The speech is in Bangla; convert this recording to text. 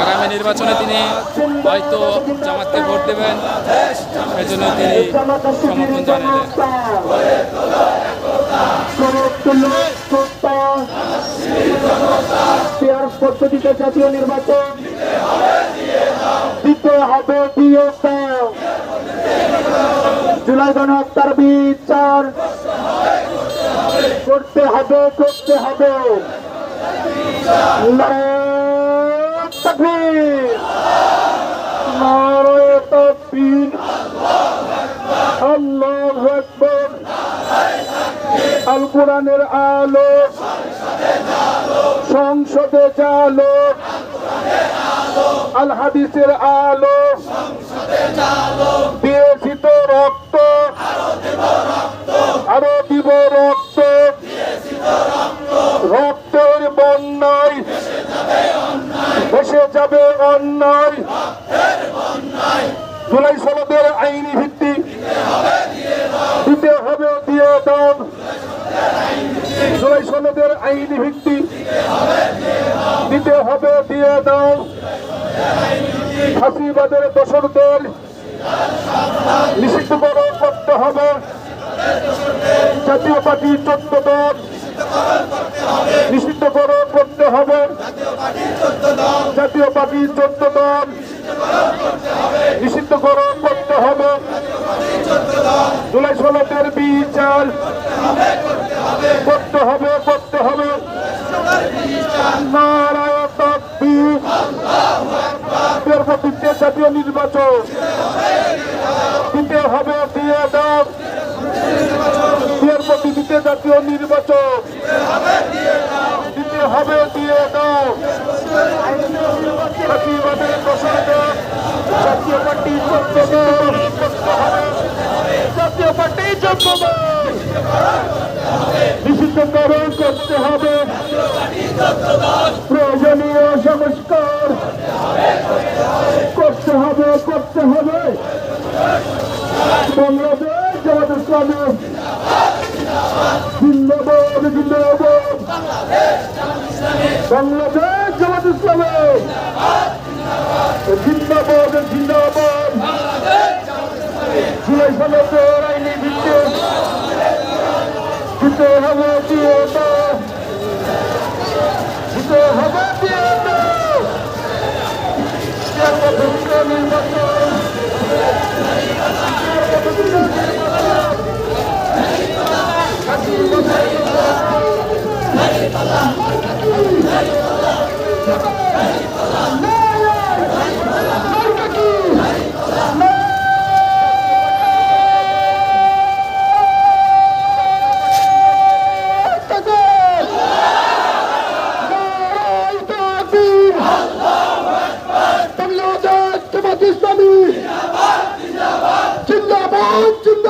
আগামী নির্বাচনে তিনি হয়তো জামাতকে ভোট দেবেন। এই জন্য তিনি সমর্থন জাতীয় নির্বাচন দিতে হবে জুলাই গণহত্যার বিচার করতে হবে করতে হবে। আল কোরআনের আলো। সংসদে জালো আল। হাদিসের আলো। রক্তের বন্যায়, ভেসে যাবে অন্যায়। জুলাই সনদের আইনি ভিত্তি দিতে হবে, দিয়ে দাও। জুলাই সনদের আইনি ভিত্তি দিতে হবে, দিয়ে দাও। ফাঁসিবাদের দোসরদের নিষিদ্ধ করতে হবে। জাতীয় পার্টি চোদ্দ দল নিষিদ্ধ করো করতে হবে। জাতীয় পার্টি চোদ্দ দল। নিষিদ্ধ করো করতে হবে। জুলাই ষোলোদের বিচার। করতে হবে করতে হবে। নারায়ণ তাকবীর। জাতীয় নির্বাচন। জাতীয় পার্টি হবে জাতীয় পার্টি যোগ্য নিষিদ্ধকরণ করতে হবে। প্রয়োজনীয় সংস্কার করতে হবে করতে হবে। বাংলাদেশ জামাত ইসলামী জিন্দাবাদ জিন্দাবাদ বাংলাদেশ জিন্দাবাদ জিন্দাবাদ। জুলাই সনদের আইনি ভিত্তি দিতে হবে రావచ్చు